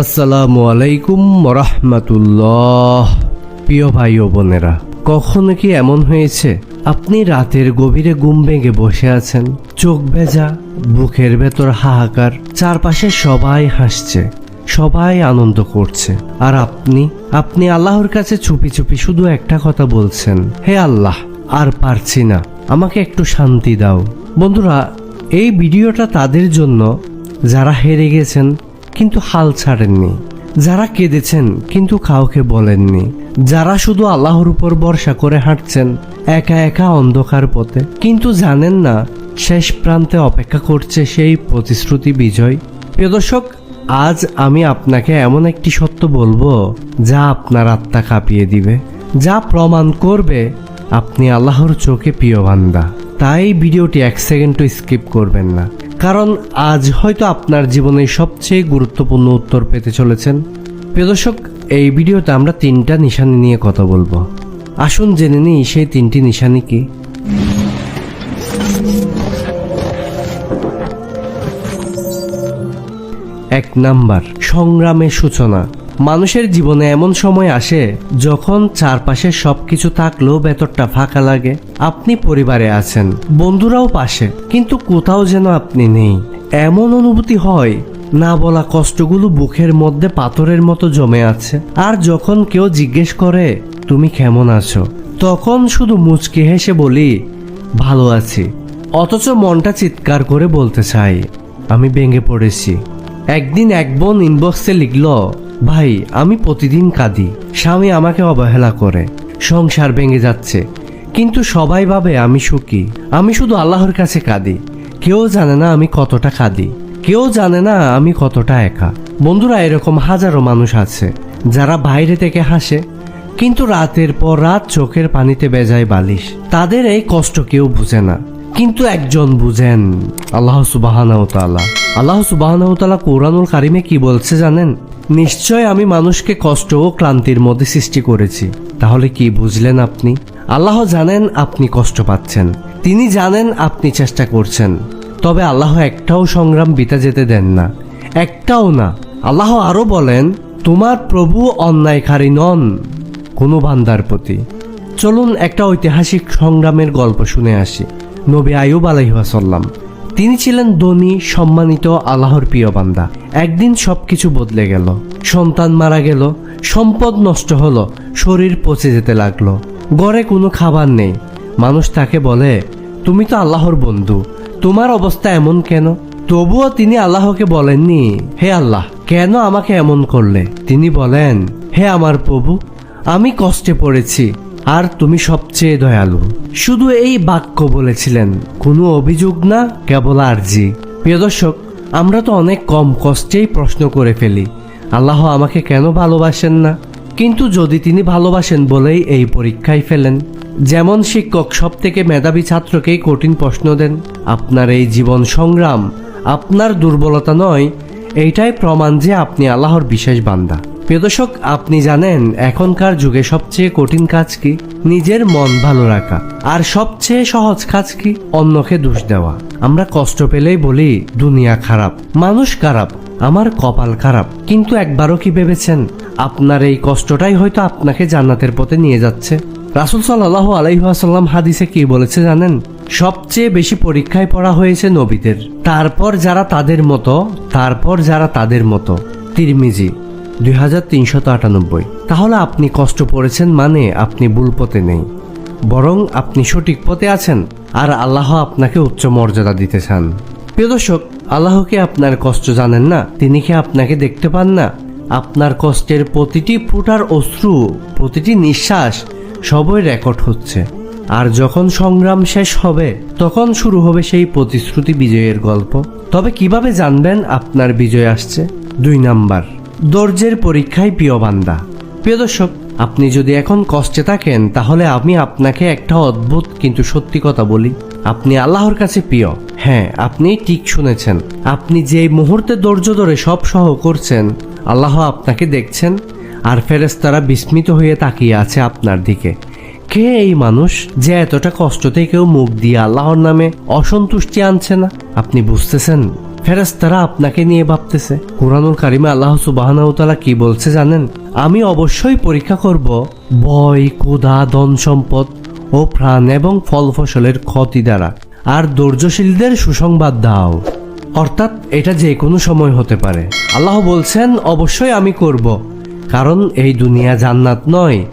আসসালামু আলাইকুম রহমতুল্লাহ প্রিয় ভাই ও বোনেরা, কখনো কি এমন হয়েছে? আপনি রাতের গভীরে ঘুম ভেঙে বসে আছেন। চোখ ভেজা, বুকের ভেতর হাহাকার, চারপাশে সবাই হাসছে, সবাই আনন্দ করছে। আর আপনি আপনি আল্লাহর কাছে চুপি চুপি শুধু একটা কথা বলছেন, হে আল্লাহ, আর পারছি না। আমাকে একটু শান্তি দাও। বন্ধুরা, এই ভিডিওটা তাদের জন্য। যারা হেরে গেছেন, কিন্তু হাল ছাড়েননি। যারা কেঁদেছেন, কিন্তু কাউকে বলেননি। যারা শুধু আল্লাহর উপর ভরসা করে হাঁটছেন, একা একা অন্ধকার পথে। কিন্তু জানেন না, শেষ প্রান্তে অপেক্ষা করছে সেই প্রতিশ্রুতি বিজয়। প্রিয় দর্শক, আজ আমি আপনাকে এমন একটি সত্য বলব, যা আপনার আত্মা কাঁপিয়ে দিবে, যা প্রমাণ করবে আপনি আল্লাহর চোখে প্রিয় বান্দা। তাই ভিডিওটি এক সেকেন্ডও স্কিপ করবেন না। কারণ আজ হয়তো আপনার জীবনের সবচেয়ে গুরুত্বপূর্ণ উত্তর পেতে চলেছেন। প্রদর্শক এই ভিডিওতে আমরা তিনটা নিশানি নিয়ে কথা বলব। আসুন জেনে নিই, সেই তিনটি নিশানি কি? এক নাম্বার, সংগ্রামের সূচনা। মানুষের জীবনে এমন সময় আসে যখন চারপাশে সবকিছু থাকলেও ভেতরটা ফাঁকা লাগে। আপনি পরিবারে আছেন, বন্ধুরাও পাশে, কিন্তু কোথাও যেন আপনি নেই। এমন অনুভূতি হয়, না বলা কষ্টগুলো বুকের মধ্যে পাথরের মতো জমে আছে। আর যখন কেউ জিজ্ঞেস করে, তুমি কেমন আছো? তখন শুধু মুচকি হেসে বলি, ভালো আছি। অথচ মনটা চিৎকার করে বলতে চাই, আমি ভেঙে পড়েছি। একদিন এক বোন ইনবক্সে লিখল ভাই, আমি প্রতিদিন কাঁদি। স্বামী আমাকে অবহেলা করে। সংসার ভেঙে যাচ্ছে। কিন্তু সবাই ভাবে আমি সুখী। আমি শুধু আল্লাহর কাছে কাঁদি। কেউ জানে না আমি কতটা কাঁদি। কেউ জানে না আমি কতটা একা। বন্ধুরা, এরকম হাজারো মানুষ আছে, যারা বাইরে থেকে হাসে, কিন্তু রাতের পর রাত চোখের পানিতে বেজায় বালিশ। তাদের এই কষ্ট কেউ বুঝে না। কিন্তু একজন বুঝেন, আল্লাহ সুবাহানাউতালা আল্লাহ সুবাহানাউতালা কোরআনুল কারিমে কি বলছে জানেন? নিশ্চয় আমি মানুষকে কষ্ট ও ক্লান্তির মধ্যে সৃষ্টি করেছি। তাহলে কি বুঝলেন আপনি? আল্লাহ জানেন আপনি কষ্ট পাচ্ছেন। তিনি জানেন আপনি চেষ্টা করছেন। তবে আল্লাহ একটাও সংগ্রাম বিতা যেতে দেন না। একটাও না। আল্লাহ আরও বলেন, তোমার প্রভু অন্যায়কারী নন কোনো বান্দার প্রতি। চলুন একটা ঐতিহাসিক সংগ্রামের গল্প শুনে আসি। নবী আয়ুব আলহিহাসাল্লাম তিনি ছিলেন ধনী, সম্মানিত, আল্লাহর প্রিয় বান্দা। একদিন সবকিছু বদলে গেল। সন্তান মারা গেল, সম্পদ নষ্ট হলো, শরীর পচে যেতে লাগল। গড়ে কোনো খাবার নেই। মানুষ তাকে বলে, তুমি তো আল্লাহর বন্ধু, তোমার অবস্থা এমন কেন? তবুও তিনি আল্লাহকে বলেননি, হে আল্লাহ, কেন আমাকে এমন করলে? তিনি বলেন, হে আমার প্রভু, আমি কষ্টে পড়েছি আর তুমি সবচেয়ে দয়ালু। শুধু এই বাক্য বলেছিলেন, কোনো অভিযোগ না, কেবল আরজি। প্রিয় দর্শক, আমরা তো অনেক কম কষ্টেই প্রশ্ন করে ফেলি, আল্লাহ আমাকে কেন ভালোবাসেন না? কিন্তু যদি তিনি ভালোবাসেন বলেই এই পরীক্ষায় ফেলেন। যেমন শিক্ষক সব থেকে মেধাবী ছাত্রকেই কঠিন প্রশ্ন দেন, আপনার এই জীবন সংগ্রাম, আপনার দুর্বলতা নয়, এইটাই প্রমাণ যে আপনি আল্লাহর বিশেষ বান্দা। প্রিয় দর্শক, আপনি জানেন এখনকার যুগে সবচেয়ে কঠিন কাজ কি? নিজের মন ভালো রাখা। আর সবচেয়ে সহজ কাজ কি? অন্যকে দোষ দেওয়া। আমরা কষ্ট পেলেই বলি, দুনিয়া খারাপ, মানুষ খারাপ, আমার কপাল খারাপ। কিন্তু একবারও কি ভেবেছেন? আপনার এই কষ্টটাই হয়তো আপনাকে জান্নাতের পথে নিয়ে যাচ্ছে। রাসুল সাল্লাহ আলাইহাসাল্লাম হাদিসে কি বলেছে জানেন? সবচেয়ে বেশি পরীক্ষায় পড়া হয়েছে নবীদের। তারপর যারা তাদের মতো, তারপর যারা তাদের মতো। তিরমিজি দুই হাজার আটানব্বই। তাহলে আপনি কষ্ট পড়েছেন মানে আপনি ভুল পথে নেই। বরং আপনি সঠিক পথে আছেন আর আল্লাহ আপনাকে উচ্চ মর্যাদা দিতে চান। প্রিয় দর্শক আল্লাহকে আপনার কষ্ট জানেন না? তিনি কি আপনাকে দেখতে পান না? আপনার কষ্টের প্রতিটি ফুটার অশ্রু, প্রতিটি নিঃশ্বাস সবই রেকর্ড হচ্ছে। আর যখন সংগ্রাম শেষ হবে, তখন শুরু হবে সেই প্রতিশ্রুতি বিজয়ের গল্প। তবে কীভাবে জানবেন আপনার বিজয় আসছে? দুই নাম্বার। দর্জের পরীক্ষায় প্রিয় বান্দা। প্রিয় দর্শক, আপনি যদি এখন কষ্টে থাকেন, তাহলে আমি আপনাকে একটা অদ্ভুত কিন্তু সত্যি কথা বলি। আপনি আল্লাহর কাছে প্রিয়। হ্যাঁ আপনি ঠিক শুনেছেন। আপনি যে মুহূর্তে ধৈর্য ধরে সব সহ করছেন, আল্লাহ আপনাকে দেখছেন আর ফেরেস্তারা বিস্মিত হয়ে তাকিয়ে আছে আপনার দিকে। কে এই মানুষ যে এতটা কষ্ট থেকেও মুখ দিয়ে আল্লাহর নামে অসন্তুষ্টি আনছে না? আপনি বুঝতেছেন? ফেরেস্তারা আপনাকে নিয়ে ভাবতেছে, কোরআনুল কারিমে আল্লাহ সুবাহানাউতালা কি বলছে জানেন? আমি অবশ্যই পরীক্ষা করব ভয়, ক্ষুধা, ধন সম্পদ ও প্রাণ এবং ফল ফসলের ক্ষতি দ্বারা। আর ধৈর্যশীলদের সুসংবাদ দাও। অর্থাৎ এটা যে কোনো সময় হতে পারে। আল্লাহ বলছেন, অবশ্যই আমি করব, কারণ এই দুনিয়া জান্নাত নয়,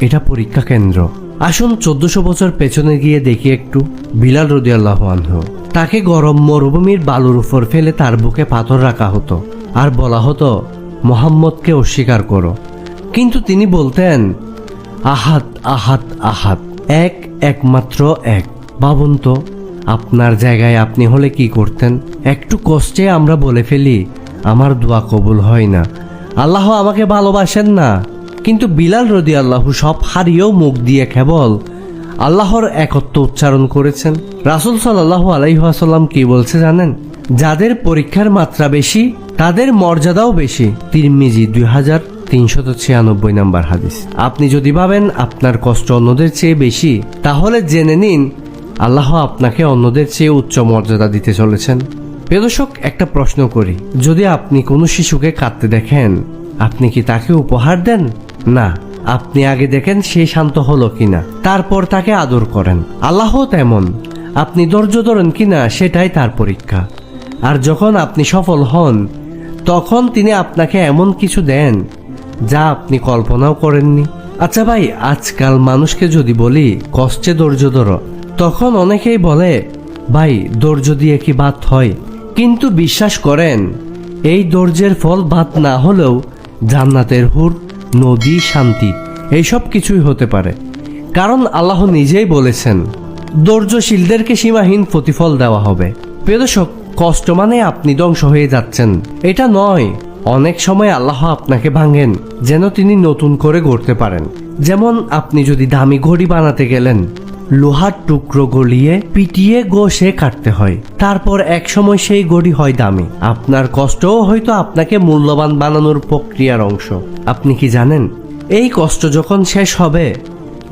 এটা পরীক্ষা কেন্দ্র। আসুন চোদ্দশো বছর পেছনে গিয়ে দেখি একটু। বিলাল রদি আল্লাহ আনহু। তাকে গরম মরুভূমির বালুর উপর ফেলে তার বুকে পাথর রাখা হতো। আর বলা হতো, মোহাম্মদকে অস্বীকার করো। কিন্তু তিনি বলতেন আহাত আহাত আহাত এক, একমাত্র এক। ভাবুন তো, আপনার জায়গায় আপনি হলে কি করতেন? একটু কষ্টে আমরা বলে ফেলি, আমার দোয়া কবুল হয় না। আল্লাহ আমাকে ভালোবাসেন না। কিন্তু বিলাল রদি আল্লাহ সব হারিয়েও মুখ দিয়ে কেবল আল্লাহর একত্ব উচ্চারণ করেছেন। রাসুল সাল্লাহ আলাইহাসাল্লাম কি বলছে জানেন? যাদের পরীক্ষার মাত্রা বেশি, তাদের মর্যাদাও বেশি। তিরমিজি দুই হাজার তিনশত ছিয়ানব্বই নাম্বার হাদিস। আপনি যদি ভাবেন আপনার কষ্ট অন্যদের চেয়ে বেশি, তাহলে জেনে নিন, আল্লাহ আপনাকে অন্যদের চেয়ে উচ্চ মর্যাদা দিতে চলেছেন। প্রিয়দর্শক একটা প্রশ্ন করি। যদি আপনি কোনো শিশুকে কাঁদতে দেখেন, আপনি কি তাকে উপহার দেন? না, আপনি আগে দেখেন সে শান্ত হলো কিনা। তারপর তাকে আদর করেন। আল্লাহ তেমন। আপনি ধৈর্য ধরেন কিনা, সেটাই তার পরীক্ষা। আর যখন আপনি সফল হন, তখন তিনি আপনাকে এমন কিছু দেন, যা আপনি কল্পনাও করেননি। আচ্ছা ভাই, আজকাল মানুষকে যদি বলি, কষ্টে ধৈর্য ধরো, তখন অনেকেই বলে, ভাই, ধৈর্য দিয়ে কি বাত হয়? কিন্তু বিশ্বাস করেন, এই ধৈর্যের ফল ভাত না হলেও জান্নাতের হুর নদী, শান্তি, এইসব কিছুই হতে পারে। কারণ আল্লাহ নিজেই বলেছেন, ধৈর্যশীলদেরকে সীমাহীন প্রতিফল দেওয়া হবে। প্রিয়দর্শক কষ্ট মানে আপনি ধ্বংস হয়ে যাচ্ছেন। এটা নয়, অনেক সময় আল্লাহ আপনাকে ভাঙেন, যেন তিনি নতুন করে গড়তে পারেন। যেমন আপনি যদি দামি ঘড়ি বানাতে গেলেন লোহার টুকরো গলিয়ে পিটিয়ে গোসে কাটতে হয়। তারপর এক সময় সেই গড়ি হয় দামি। আপনার কষ্টও হয়তো আপনাকে মূল্যবান বানানোর প্রক্রিয়ার অংশ। আপনি কি জানেন, এই কষ্ট যখন শেষ হবে,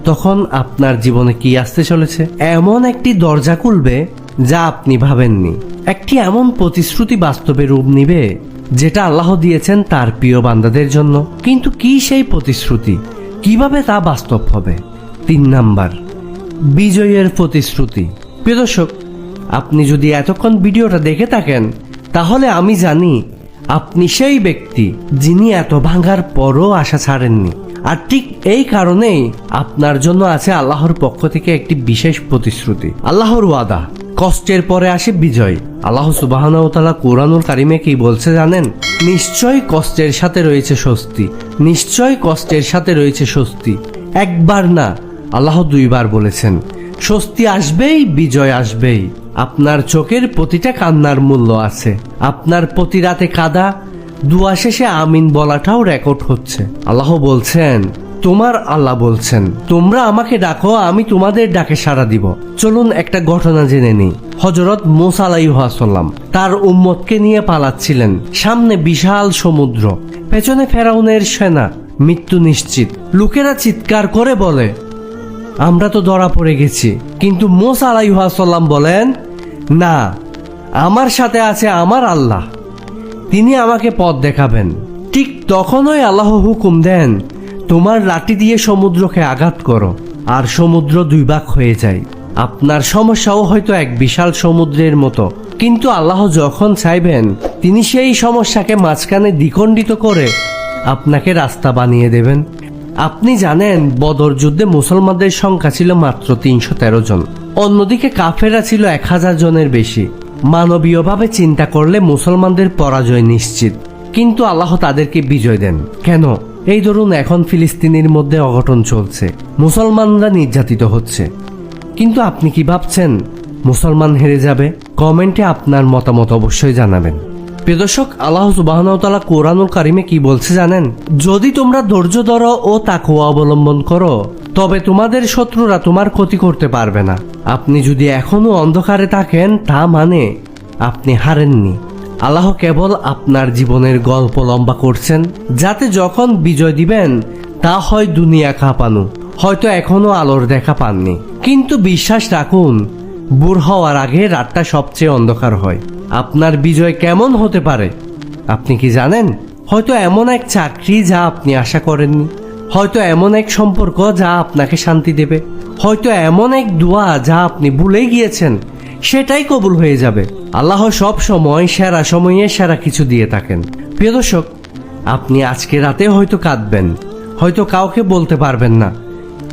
তখন আপনার জীবনে কি আসতে চলেছে? এমন একটি দরজা খুলবে যা আপনি ভাবেননি। একটি এমন প্রতিশ্রুতি বাস্তবে রূপ নিবে যেটা আল্লাহ দিয়েছেন তার প্রিয় বান্দাদের জন্য। কিন্তু কি সেই প্রতিশ্রুতি? কীভাবে তা বাস্তব হবে? তিন নাম্বার। বিজয়ের প্রতিশ্রুতি। প্রিয় দর্শক, আপনি যদি এতক্ষণ ভিডিওটা দেখে থাকেন, তাহলে আমি জানি আপনি সেই ব্যক্তি যিনি এত ভাঙার পরও আশা ছাড়েননি। আর ঠিক এই কারণেই আপনার জন্য আছে আল্লাহর পক্ষ থেকে একটি বিশেষ প্রতিশ্রুতি। আল্লাহর ওয়াদা, কষ্টের পরে আসে বিজয়। আল্লাহ সুবাহানতালা কোরআনুল কারিমে কি বলছে জানেন? নিশ্চয় কষ্টের সাথে রয়েছে স্বস্তি, নিশ্চয় কষ্টের সাথে রয়েছে স্বস্তি। একবার না আল্লাহ দুইবার বলেছেন, স্বস্তি আসবেই, বিজয় আসবেই। আপনার চোখের প্রতিটা কান্নার মূল্য আছে। আপনার প্রতি রাতে কাদা, দুয়া শেষে আমিন বলাটাও রেকর্ড হচ্ছে। আল্লাহ বলছেন, তোমার আল্লাহ বলছেন, তোমরা আমাকে ডাকো, আমি তোমাদের ডাকে সাড়া দিব। চলুন একটা ঘটনা জেনে নিই। হজরত মোসালাইহাসাল্লাম তার উম্মতকে নিয়ে পালাচ্ছিলেন সামনে বিশাল সমুদ্র। পেছনে ফেরাউনের সেনা, মৃত্যু নিশ্চিত। লোকেরা চিৎকার করে বলে আমরা তো ধরা পড়ে গেছি। কিন্তু মোসা আলাইহাসাল্লাম বলেন, না, আমার সাথে আছে আমার আল্লাহ। তিনি আমাকে পথ দেখাবেন। ঠিক তখনই আল্লাহ হুকুম দেন, তোমার লাঠি দিয়ে সমুদ্রকে আঘাত করো, আর সমুদ্র দুই ভাগ হয়ে যায়। আপনার সমস্যাও হয়তো এক বিশাল সমুদ্রের মতো। কিন্তু আল্লাহ যখন চাইবেন, তিনি সেই সমস্যাকে মাঝখানে দ্বিখণ্ডিত করে আপনাকে রাস্তা বানিয়ে দেবেন। আপনি জানেন, বদর যুদ্ধে মুসলমানদের সংখ্যা ছিল মাত্র তিনশো তেরো জন। অন্যদিকে কাফেরা ছিল এক হাজার জনের বেশি। মানবীয়ভাবে চিন্তা করলে মুসলমানদের পরাজয় নিশ্চিত। কিন্তু আল্লাহ তাদেরকে বিজয় দেন। কেন? এই ধরুন, এখন ফিলিস্তিনের মধ্যে অঘটন চলছে। মুসলমানরা নির্যাতিত হচ্ছে। কিন্তু আপনি কি ভাবছেন, মুসলমান হেরে যাবে? কমেন্টে আপনার মতামত অবশ্যই জানাবেন। প্রিয় দর্শক, আল্লাহ সুবাহতালা কোরআনুল কারিমে কি বলছে জানেন? যদি তোমরা ধৈর্য ধরো ও তাকুয়া অবলম্বন করো, তবে তোমাদের শত্রুরা তোমার ক্ষতি করতে পারবে না। আপনি যদি এখনও অন্ধকারে থাকেন, তা মানে আপনি হারেননি। আল্লাহ কেবল আপনার জীবনের গল্প লম্বা করছেন, যাতে যখন বিজয় দিবেন, তা হয় দুনিয়া কাঁপানো, হয়তো এখনও আলোর দেখা পাননি। কিন্তু বিশ্বাস রাখুন বুড় হওয়ার আগে রাতটা সবচেয়ে অন্ধকার হয়। আপনার বিজয় কেমন হতে পারে? আপনি কি জানেন? হয়তো এমন এক চাকরি যা আপনি আশা করেননি। হয়তো এমন এক সম্পর্ক যা আপনাকে শান্তি দেবে। হয়তো এমন এক দোয়া যা আপনি ভুলে গিয়েছেন। সেটাই কবুল হয়ে যাবে। আল্লাহ সব সময় সেরা সময়ে সেরা কিছু দিয়ে থাকেন। প্রিয় দর্শক, আপনি আজকে রাতে হয়তো কাঁদবেন। হয়তো কাউকে বলতে পারবেন না।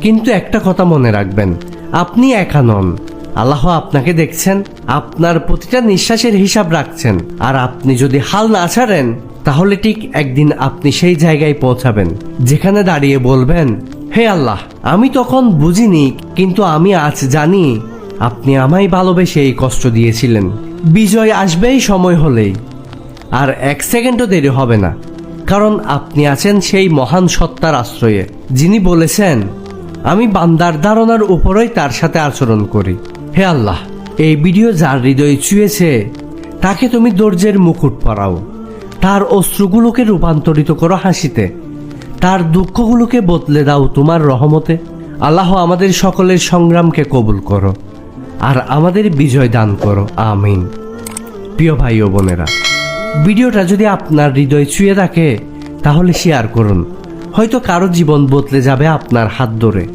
কিন্তু একটা কথা মনে রাখবেন। আপনি একা নন। আল্লাহ আপনাকে দেখছেন, আপনার প্রতিটা নিঃশ্বাসের হিসাব রাখছেন। আর আপনি যদি হাল না ছাড়েন, তাহলে ঠিক একদিন আপনি সেই জায়গায় পৌঁছাবেন, যেখানে দাঁড়িয়ে বলবেন, হে আল্লাহ, আমি তখন বুঝিনি, কিন্তু আমি আজ জানি আপনি আমায় ভালোবেসে এই কষ্ট দিয়েছিলেন। বিজয় আসবেই সময় হলেই, আর এক সেকেন্ডও দেরি হবে না, কারণ আপনি আছেন সেই মহান সত্তার আশ্রয়ে, যিনি বলেছেন, আমি বান্দার ধারণার উপরই তার সাথে আচরণ করি। হে আল্লাহ, এই ভিডিও যার হৃদয়ে ছুঁয়েছে, তাকে তুমি দর্জের মুকুট পরাও। তার অশ্রুগুলোকে রূপান্তরিত করো হাসিতে। তার দুঃখগুলোকে বদলে দাও তোমার রহমতে। আল্লাহ আমাদের সকলের সংগ্রামকে কবুল করো আর আমাদের বিজয় দান করো। আমিন। প্রিয় ভাই ও বোনেরা, ভিডিওটা যদি আপনার হৃদয় ছুঁয়ে থাকে, তাহলে শেয়ার করুন। হয়তো কারও জীবন বদলে যাবে আপনার হাত ধরে।